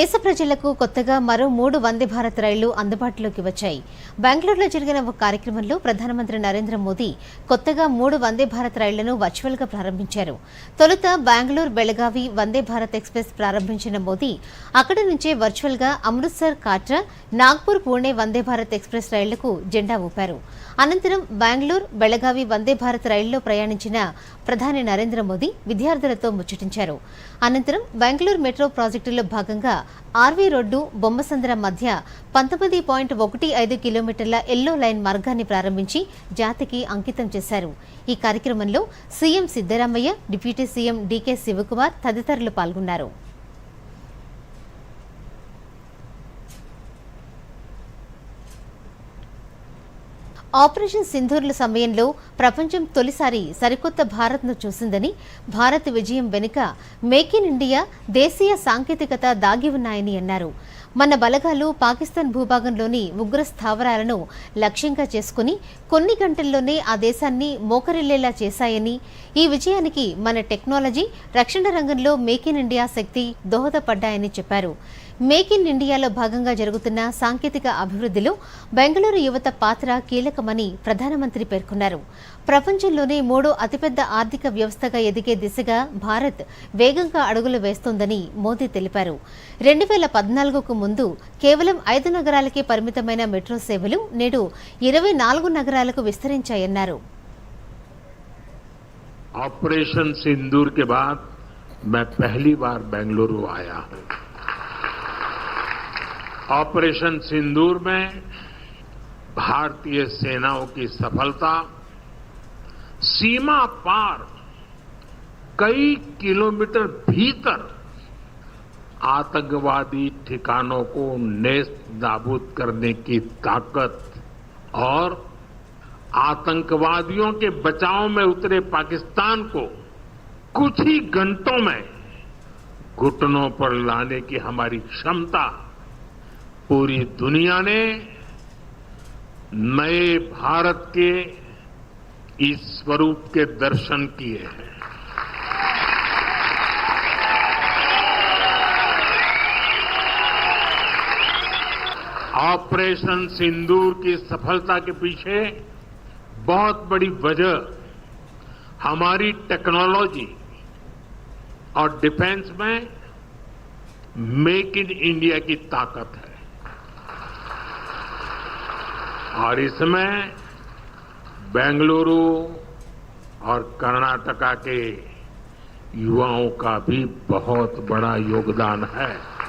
దేశ ప్రజలకు కొత్తగా మరో మూడు వందే భారత్ రైళ్ళు అందుబాటులోకి వచ్చాయి. బెంగళూరులో జరిగిన ఒక కార్యక్రమంలో ప్రధానమంత్రి నరేంద్ర మోదీ కొత్తగా మూడు వందే భారత్ రైళ్ళను వర్చువల్గా ప్రారంభించారు. తొలుత బెంగళూరు బెళగావి వందే భారత్ ఎక్స్ప్రెస్ ప్రారంభించిన మోదీ అక్కడి నుంచే వర్చువల్గా అమృత్సర్ కాట్రా నాగ్పూర్ పూణే వందే భారత్ ఎక్స్ప్రెస్ రైళ్ళకు జెండా ఊపారు. అనంతరం బెంగళూరు బెళగావి వందే భారత్ రైళ్ళలో ప్రయాణించిన ప్రధాని నరేంద్ర మోదీ విద్యార్థులతో ముచ్చటించారు. అనంతరం బెంగళూరు మెట్రో ప్రాజెక్టులో భాగంగా ఆర్వీ రోడ్డు బొమ్మసంద్ర మధ్య పంతొమ్మిది పాయింట్ ఒకటి ఐదు కిలోమీటర్ల ఎల్లో లైన్ మార్గాన్ని ప్రారంభించి జాతికి అంకితం చేశారు. ఈ కార్యక్రమంలో CM Siddaramaiah deputy CM DK Shivakumar తదితరులు పాల్గొన్నారు. ఆపరేషన్ సింధూర్ల సమయంలో ప్రపంచం తొలిసారి సరికొత్త భారత్ను చూసిందని భారత్ విజయం వెనుక మేక్ ఇన్ ఇండియా దేశీయ సాంకేతికత దాగి ఉన్నాయని అన్నారు. మన బలగాలు పాకిస్తాన్ భూభాగంలోని ఉగ్ర స్థావరాలను లక్ష్యంగా చేసుకుని కొన్ని గంటల్లోనే ఆ దేశాన్ని మోకరిల్లేలా చేశాయని ఈ విజయానికి మన టెక్నాలజీ రక్షణ రంగంలో మేక్ ఇన్ ఇండియా శక్తి దోహదపడ్డాయని చెప్పారు. మేక్ ఇన్ ఇండియాలో భాగంగా జరుగుతున్న సాంకేతిక అభివృద్ధిలో బెంగళూరు యువత పాత్ర కీలకమని ప్రధానమంత్రి పేర్కొన్నారు ప్రపంచంలోనే మూడో అతిపెద్ద ఆర్థిక వ్యవస్థగా ఎదిగే దిశగా భారత్ వేగంగా అడుగులు వేస్తోందని మోదీ తెలిపారు రెండు వేల పద్నాలుగుకు ముందు కేవలం ఐదు నగరాలకే పరిమితమైన మెట్రో సేవలు నేడు ఇరవై నాలుగు నగరాలకు విస్తరించాయన్నారు ऑपरेशन सिंदूर के बाद मैं पहली बार बेंगलुरु आया हूं ऑपरेशन सिंदूर में भारतीय सेनाओं की सफलता, सीमा पार कई किलोमीटर भीतर आतंकवादी ठिकानों को नेस्त नाबूद करने की ताकत और आतंकवादियों के बचाव में उतरे पाकिस्तान को कुछ ही घंटों में घुटनों पर लाने की हमारी क्षमता पूरी दुनिया ने नए भारत के इस स्वरूप के दर्शन किए हैं। ऑपरेशन सिंदूर की सफलता के पीछे बहुत बड़ी वजह हमारी टेक्नोलॉजी और डिफेंस में मेक इन इंडिया की ताकत है। और इसमें बेंगलुरु और कर्नाटका के युवाओं का भी बहुत बड़ा योगदान है।